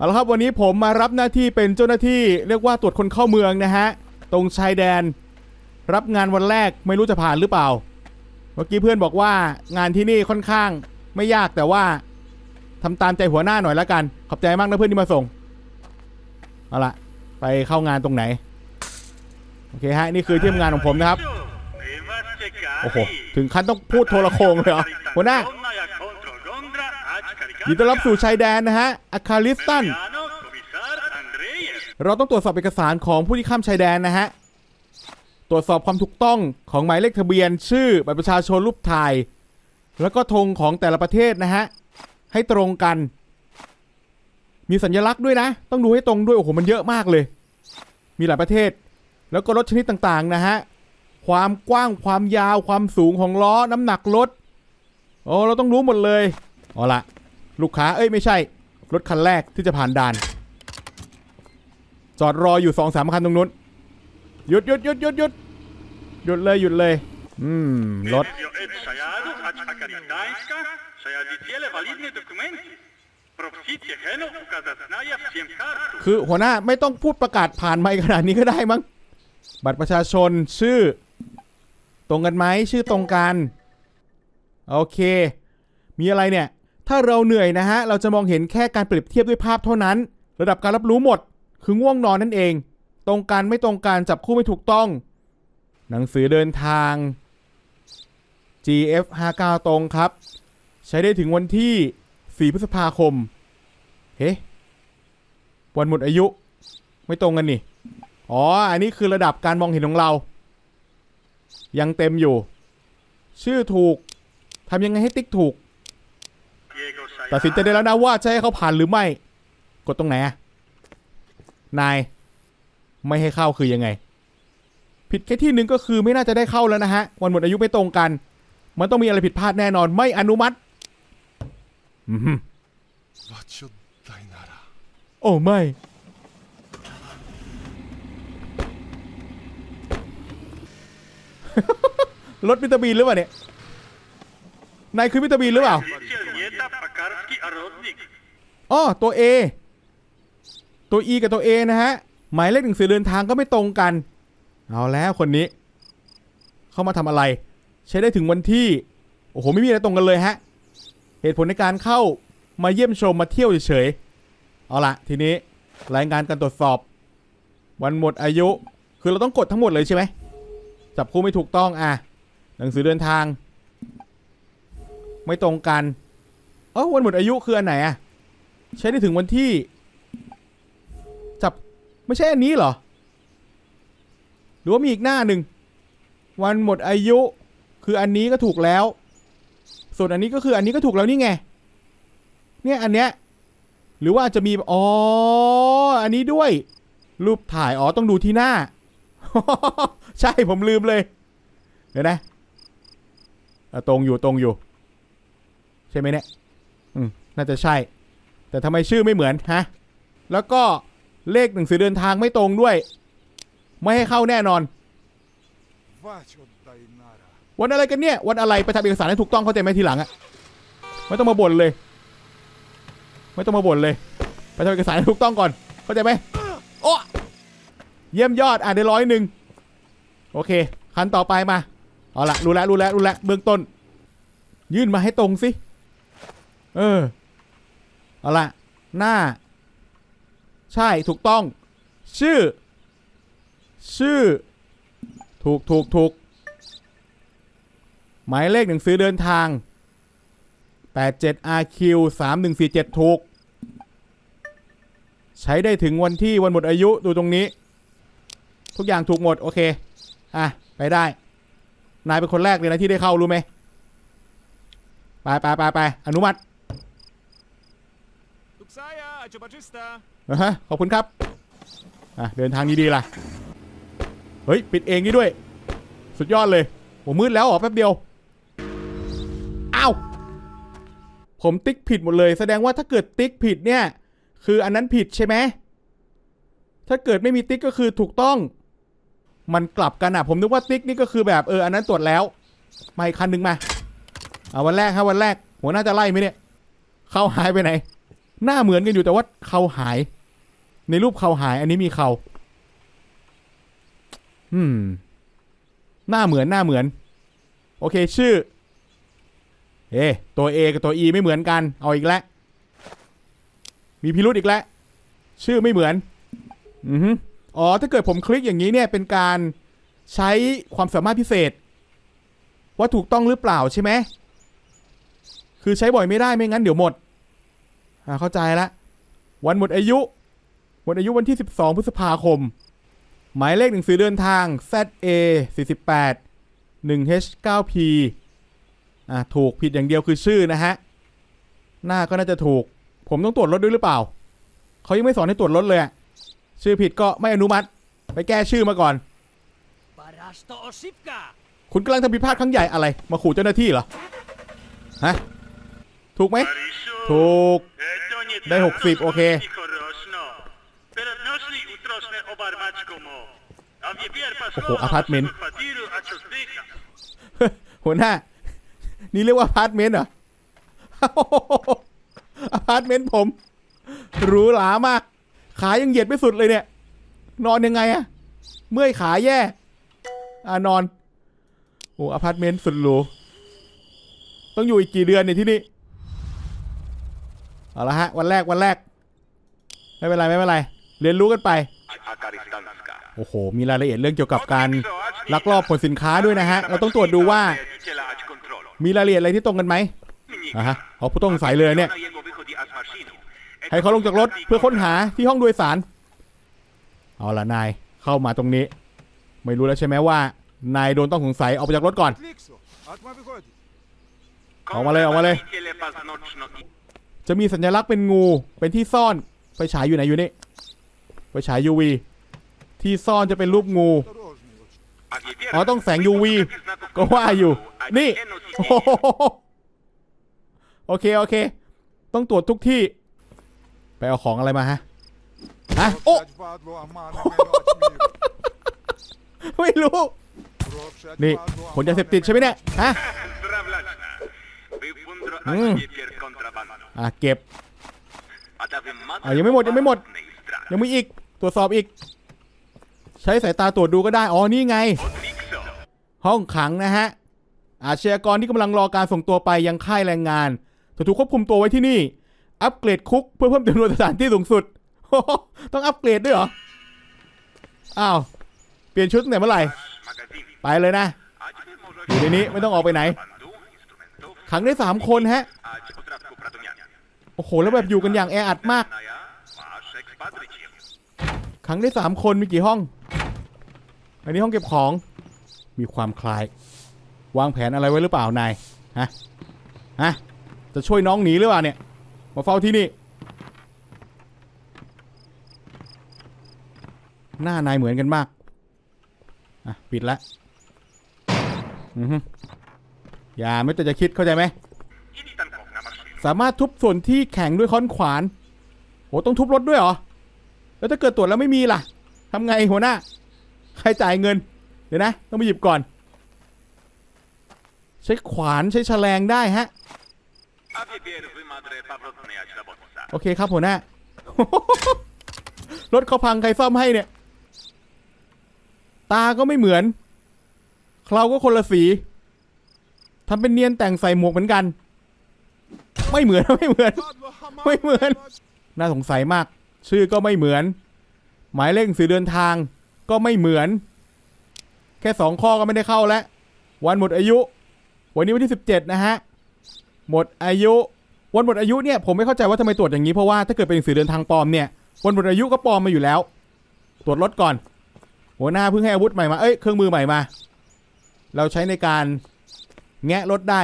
เอาละครับวันนี้ผมมารับหน้าที่เป็นเจ้าหน้าที่เรียกว่าตรวจคนเข้าเมืองนะฮะ ตรงชายแดน รับงานวันแรกไม่รู้จะผ่านหรือเปล่า เมื่อกี้เพื่อนบอกว่างานที่นี่ค่อนข้างไม่ยากแต่ว่าทำตามใจหัวหน้าหน่อยละกัน ขอบใจมากนะเพื่อนที่มาส่งเอาละไปเข้างานตรงไหน โอเคฮะ นี่คือที่ทำงานของผมนะครับ โอ้โห ถึงขั้นต้องพูดโทรโคงเลยเหรอหัวหน้า ยินดีต้อนรับสู่ชายแดนนะฮะอาคาลิสตัน เราต้องตรวจสอบเอกสารของผู้ที่ข้ามชายแดนนะฮะ ตรวจสอบความถูกต้องของหมายเลขทะเบียน ชื่อบัตรประชาชนรูปถ่าย แล้วก็ธงของแต่ละประเทศนะฮะ ให้ตรงกัน มีสัญลักษณ์ด้วยนะ ต้องดูให้ตรงด้วย โอ้โห มันเยอะมากเลย มีหลายประเทศ แล้วก็รถชนิดต่างๆนะฮะ ความกว้าง ความยาว ความสูงของล้อ น้ำหนักรถ โอ้ เราต้องรู้หมดเลย เอาละ ลูกค้าเอ้ยไม่ใช่ รถคันแรกที่จะผ่านด่าน จอดรออยู่สองสามคันตรงนู้นหยุดหยุดหยุดหยุดหยุดหยุดเลยหยุดเลย อืมรถ คือหัวหน้าไม่ต้องพูดประกาศผ่านไมค์ขนาดนี้ก็ได้มั้งบัตรประชาชนชื่อ ตรงกันไหมชื่อตรงกัน โอเค มีอะไรเนี่ย ถ้าเราเหนื่อยนะฮะ เราจะมองเห็นแค่การเปรียบเทียบด้วยภาพเท่านั้น ระดับการรับรู้หมด คือง่วงนอนนั่นเอง ตรงกันไม่ตรงกันจับคู่ไม่ถูกต้อง หนังสือเดินทาง GF 59ตรงครับ ใช้ได้ถึงวันที่ 4 พฤษภาคม เฮ้วันหมดอายุ ไม่ตรงกันนี่ อ๋อ อันนี้คือระดับการมองเห็นของเรา ยังเต็มอยู่ ชื่อถูกทำยังไงให้ติ๊กถูก ตัดสินใจได้แล้วนะว่าจะให้เขาผ่านหรือไม่ กดตรงไหนนาย ไม่ให้เข้าคือยังไง ผิดแค่ที่หนึ่งก็คือไม่น่าจะได้เข้าแล้วนะฮะ วันหมดอายุไม่ตรงกัน มันต้องมีอะไรผิดพลาดแน่นอน ไม่อนุมัติโอ้ไม่รถมิตาบีนหรือเปล่าเนี่ย นายคือมิตาบีนหรือเปล่า อ๋อตัว A ตัว E กับตัว A นะฮะ หมายเลขหนังสือเดินทางก็ไม่ตรงกัน เอาแล้วคนนี้ เข้ามาทำอะไร ใช้ได้ถึงวันที่ โอ้โห ไม่มีอะไรตรงกันเลยฮะ เหตุผลในการเข้ามาเยี่ยมชมมาเที่ยวเฉยๆ เอาละทีนี้รายงานการตรวจสอบ วันหมดอายุ คือเราต้องกดทั้งหมดเลยใช่ไหม จับคู่ไม่ถูกต้องอะ หนังสือเดินทาง ไม่ตรงกัน เออวันหมดอายุคืออันไหนอะใช้ได้ถึงวันที่ จับไม่ใช่อันนี้เหรอ หรือว่ามีอีกหน้าหนึ่ง วันหมดอายุ คืออันนี้ก็ถูกแล้ว ส่วนอันนี้ก็คืออันนี้ก็ถูกแล้วนี่ไง เนี่ยอันเนี้ย หรือว่าจะมี อ๋อ อันนี้ด้วย รูปถ่าย อ๋อ ต้องดูที่หน้า ใช่ผมลืมเลย เดี๋ยวนะตรงอยู่ตรงอยู่ ใช่ไหมเนี่ย อืมน่าจะใช่ แต่ทำไมชื่อไม่เหมือนฮะ แล้วก็เลขหนังสือเดินทางไม่ตรงด้วย ไม่ให้เข้าแน่นอน วันอะไรกันเนี่ย วันอะไรไปทำเอกสารให้ถูกต้องเข้าใจไหมทีหลังอะไม่ต้องมาบ่นเลย ไม่ต้องมาบ่นเลย ไปทำเอกสารให้ถูกต้องก่อน เข้าใจไหมโอ้เยี่ยมยอดอ่านได้ร้อยหนึ่งโอเคคันต่อไปมา เอาละรู้แล้วรู้แล้วรู้แล้วเบื้องต้น ยื่นมาให้ตรงสิ เออ เอาละหน้า ใช่ถูกต้อง ชื่อ ชื่อ ถูกถูกถูกหมายเลขหนังสือเดินทาง 87RQ 3147 ถูก ใช้ได้ถึงวันที่วันหมดอายุดูตรงนี้ ทุกอย่างถูกหมด โอเค อะ ไปได้ นายเป็นคนแรกเลยนะที่ได้เข้ารู้ไหม ไปไปไปไปอนุมัติ นะฮะขอบคุณครับ อะ เดินทางดีๆล่ะ เฮ้ย ปิดเองนี่ด้วย สุดยอดเลยโหมืดแล้วเหรอแป๊บเดียว อ้าว ผมติ๊กผิดหมดเลย แสดงว่าถ้าเกิดติ๊กผิดเนี่ย คืออันนั้นผิดใช่ไหม ถ้าเกิดไม่มีติ๊กก็คือถูกต้อง มันกลับกันอะ ผมนึกว่าติ๊กนี่ก็คือแบบเอออันนั้นตรวจแล้ว มาอีกคันหนึ่งมา เอาวันแรกครับวันแรก หัวหน้าจะไล่ไหมเนี่ย เข้าหายไปไหน หน้าเหมือนกันอยู่แต่ว่าเขาหาย ในรูปเขาหาย อันนี้มีเขาอืม หน้าเหมือนหน้าเหมือน โอเค ชื่อ เอตัว A กับตัว E ไม่เหมือนกัน เอาอีกแล้วมีพิรุธอีกแล้วชื่อไม่เหมือน อืออ๋อ ถ้าเกิดผมคลิกอย่างนี้เนี่ย เป็นการใช้ความสามารถพิเศษ ว่าถูกต้องหรือเปล่าใช่ไหม คือใช้บ่อยไม่ได้ไม่งั้นเดี๋ยวหมด อ่าเข้าใจละ วันหมดอายุ หมดอายุวันที่ 12 พฤษภาคม หมายเลขหนังสือเดินทาง ZA 48 1H 9P อ่าถูกผิดอย่างเดียวคือชื่อนะฮะ หน้าก็น่าจะถูก ผมต้องตรวจรถด้วยหรือเปล่า เขายังไม่สอนให้ตรวจรถเลยอะชื่อผิดก็ไม่อนุมัติ ไปแก้ชื่อมาก่อน Parasto Osipka! คุณกำลังทำผิดพลาดครั้งใหญ่อะไร มาขู่เจ้าหน้าที่เหรอ ฮะ ถูกไหม ถูก ได้ได้60 60โอโอเคเคโอ้โหอพาร์ตเมนต์หัวหน้า นี่เรียกว่าอพาร์ตเมนต์เหรออพาร์ตเมนต์ผมหรูหรามาก ขายังเหยียดไม่สุดเลยเนี่ย นอนยังไงอะเมื่อยขาแย่อ่านอนโอ้อพาร์ตเมนต์สุดหรูต้องอยู่อีกกี่เดือนเนี่ยที่นี่ เอาละฮะ วันแรกวันแรก ไม่เป็นไรไม่เป็นไร เรียนรู้กันไป โอ้โห มีรายละเอียดเรื่องเกี่ยวกับการลักลอบผลสินค้าด้วยนะฮะ เราต้องตรวจดูว่า มีรายละเอียดอะไรที่ตรงกันไหมอะฮะเอาผู้ต้องสงสัยเลยเนี่ย ให้เขาลงจากรถเพื่อค้นหาที่ห้องโดยสาร เอาละนายเข้ามาตรงนี้ ไม่รู้แล้วใช่ไหมว่า นายโดนต้องสงสัยออกไปจากรถก่อน ออกมาเลยออกมาเลย จะมีสัญลักษณ์เป็นงู เป็นที่ซ่อน ไฟฉายอยู่ไหนอยู่นี่ ไฟฉายยูวีที่ซ่อนจะเป็นรูปงู อ๋อ ต้องแสงยูวีก็ว่าอยู่ นี่ โอเค โอเค ต้องตรวจทุกที่ ไปเอาของอะไรมาฮะ ฮะ โอ้ ไม่รู้ นี่ผลยาเสพติดใช่ไหมเนี่ย ฮะ อะเก็บอะยังไม่หมดยังไม่หมด ยังมีอีกตรวจสอบอีก ใช้สายตาตรวจดูก็ได้ อ๋อนี่ไง ห้องขังนะฮะ อาชญากรที่กำลังรอการส่งตัวไปยังค่ายแรงงานจะถูกควบคุมตัวไว้ที่นี่ อัปเกรดคุกเพื่อเพิ่มจำนวนสถานที่สูงสุด ต้องอัปเกรดด้วยเหรอ อ้าว เปลี่ยนชุดตั้งแต่เมื่อไหร่ ไปเลยนะอยู่ในนี้ไม่ต้องออกไปไหน ขังได้สามคนฮะ โอ้โห แล้วแบบอยู่กันอย่างแออัดมาก ขังได้สามคนมีกี่ห้อง อันนี้ห้องเก็บของ มีความคล้าย วางแผนอะไรไว้หรือเปล่านาย ฮะ ฮะ จะช่วยน้องหนีหรือเปล่าเนี่ย มาเฝ้าที่นี่ หน้านายเหมือนกันมาก อะ ปิดละอือฮึ อย่าไม่แต่จะคิดเข้าใจไหม สามารถทุบส่วนที่แข็งด้วยค้อนขวานโหต้องทุบรถด้วยเหรอ แล้วถ้าเกิดตรวจแล้วไม่มีล่ะ ทำไงหัวหน้า ใครจ่ายเงิน เดี๋ยวนะ ต้องไปหยิบก่อน ใช้ขวานใช้แฉลงได้ฮะ โอเคครับหัวหน้า รถเขาพังใครซ่อมให้เนี่ย ตาก็ไม่เหมือน เคราก็คนละสี ทำเป็นเนียนแต่งใส่หมวกเหมือนกัน ไม่เหมือนไม่เหมือน ไม่เหมือน น่าสงสัยมาก ชื่อก็ไม่เหมือน หมายเลขสื่อเดินทางก็ไม่เหมือน แค่สองข้อก็ไม่ได้เข้าแล้ว วันหมดอายุ วันนี้วันที่สิบเจ็ดนะฮะ หมดอายุ วันหมดอายุเนี่ยผมไม่เข้าใจว่าทำไมตรวจอย่างนี้เพราะว่าถ้าเกิดเป็นหนัสือเดินทางปลอมเนี่ย วันหมดอายุก็ปลอมมาอยู่แล้ว ตรวจรถก่อน หัวหน้าเพิ่งให้อาวุธใหม่มา เอ้ยเครื่องมือใหม่มา เราใช้ในการ แงะรถได้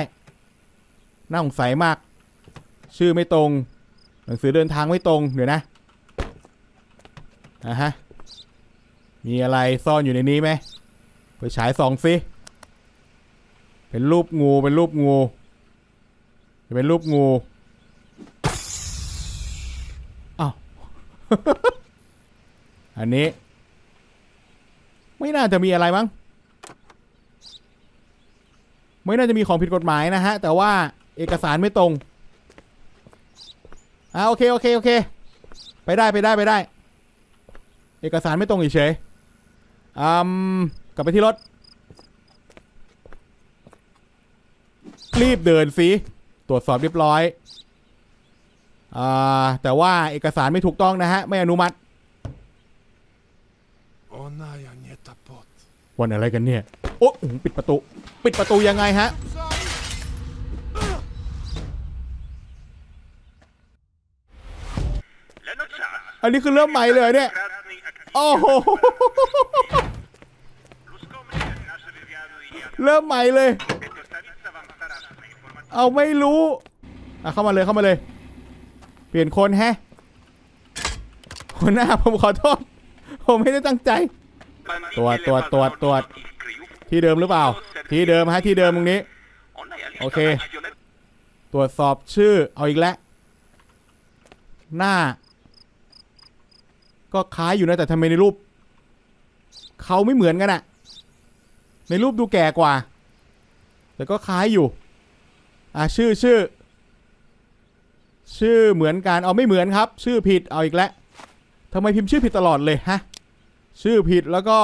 น่าสงสัยมาก ชื่อไม่ตรง หนังสือเดินทางไม่ตรง เดี๋ยวนะอะฮะ มีอะไรซ่อนอยู่ในนี้ไหมไปฉายสองสิ เป็นรูปงูเป็นรูปงูจะเป็นรูปงูอ้าว อันนี้ ไม่น่าจะมีอะไรมั้ง ไม่น่าจะมีของผิดกฎหมายนะฮะ แต่ว่าเอกสารไม่ตรงอ่าโอเคโอเคโอเค ไปได้ไปได้ไปได้ เอกสารไม่ตรงเฉยอืมกลับไปที่รถ รีบเดินสิตรวจสอบเรียบร้อยอ่าแต่ว่าเอกสารไม่ถูกต้องนะฮะ ไม่อนุมัติ วันอะไรกันเนี่ย โอ้ปิดประตู ปิดประตูยังไงฮะ อันนี้คือเริ่มใหม่เลยเนี่ย โอ้โห เริ่มใหม่เลย เอาไม่รู้ อะเข้ามาเลยเข้ามาเลย เปลี่ยนคนแฮะหัวหน้าผมขอโทษ ผมไม่ได้ตั้งใจ ตรวจตรวจตรวจตรวจที่เดิมหรือเปล่า ที่เดิมฮะที่เดิมตรงนี้ โอเค ตรวจสอบชื่อเอาอีกแล้วหน้า ก็คล้ายอยู่นะแต่ทำไมในรูปเขาไม่เหมือนกันอะในรูปดูแก่กว่า แต่ก็คล้ายอยู่ อะชื่อชื่อ ชื่อเหมือนกันเอาไม่เหมือนครับ ชื่อผิดเอาอีกแล้วทำไมพิมพ์ชื่อผิดตลอดเลยฮะ ชื่อผิดแล้วก็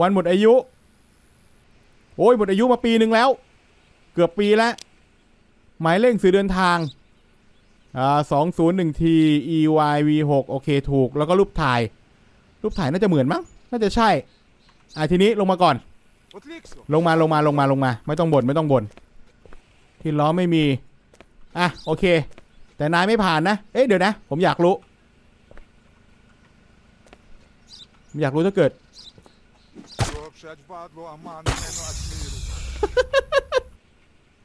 วันหมดอายุ โอ้ยหมดอายุมาปีหนึ่งแล้ว เกือบปีแล้ว หมายเลขสื่อเดินทางอ่าสองศูนย์หนึ่งที EYV หกโอเคถูก แล้วก็รูปถ่าย รูปถ่ายน่าจะเหมือนมั้ง น่าจะใช่ อ่าทีนี้ลงมาก่อน ลงมาลงมาลงมาลงมา ไม่ต้องบ่นไม่ต้องบ่น ที่ล้อไม่มี อะโอเค แต่นายไม่ผ่านนะ เอ๊ะเดี๋ยวนะ ผมอยากรู้ อยากรู้ถ้าเกิด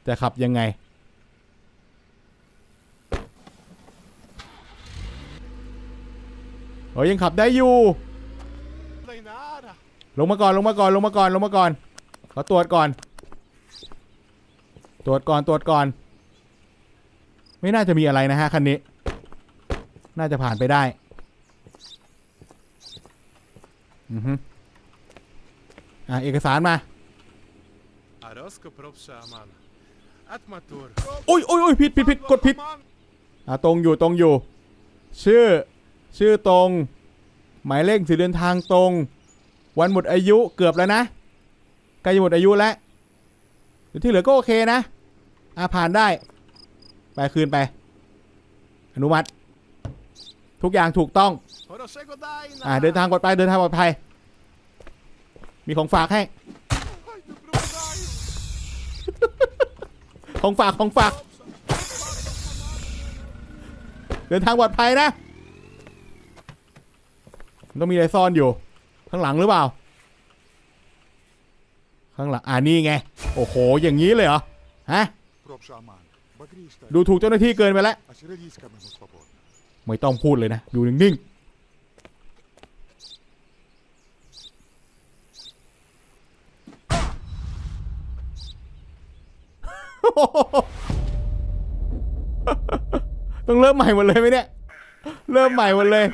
จะขับยังไง โอ้ยยังขับได้อยู่ ลงมาก่อนลงมาก่อนลงมาก่อนลงมาก่อน ขอตรวจก่อน ตรวจก่อนตรวจก่อน ไม่น่าจะมีอะไรนะฮะคันนี้ น่าจะผ่านไปได้ อือฮึอ่าเอกสารมา Arosco propsa amana. Atmatur. อุ้ยอุ้ยอุ้ยผิดผิดผิดกดผิด อ่าตรงอยู่ตรงอยู่ ชื่อชื่อตรง หมายเลขสีเดินทางตรง วันหมดอายุเกือบแล้วนะใกล้จะหมดอายุแล้วเดี๋ที่เหลือก็โอเคนะ อ่าผ่านได้ ไปคืนไป อนุมัติ ทุกอย่างถูกต้อง อ่าเดินทางปลอดภัยเดินทางปลอดภัย มีของฝากให้ ของฝากของฝาก เดินทางปลอดภัยนะ ต้องมีอะไรซ่อนอยู่ ข้างหลังหรือเปล่า ข้างหลัง อ่านี่ไง โอ้โห อย่างนี้เลยเหรอ ฮะ ดูถูกเจ้าหน้าที่เกินไปแล้ว ไม่ต้องพูดเลยนะ อยู่นิ่งๆ ต้องเริ่มใหม่หมดเลยไหมเนี่ย เริ่มใหม่หมดเลย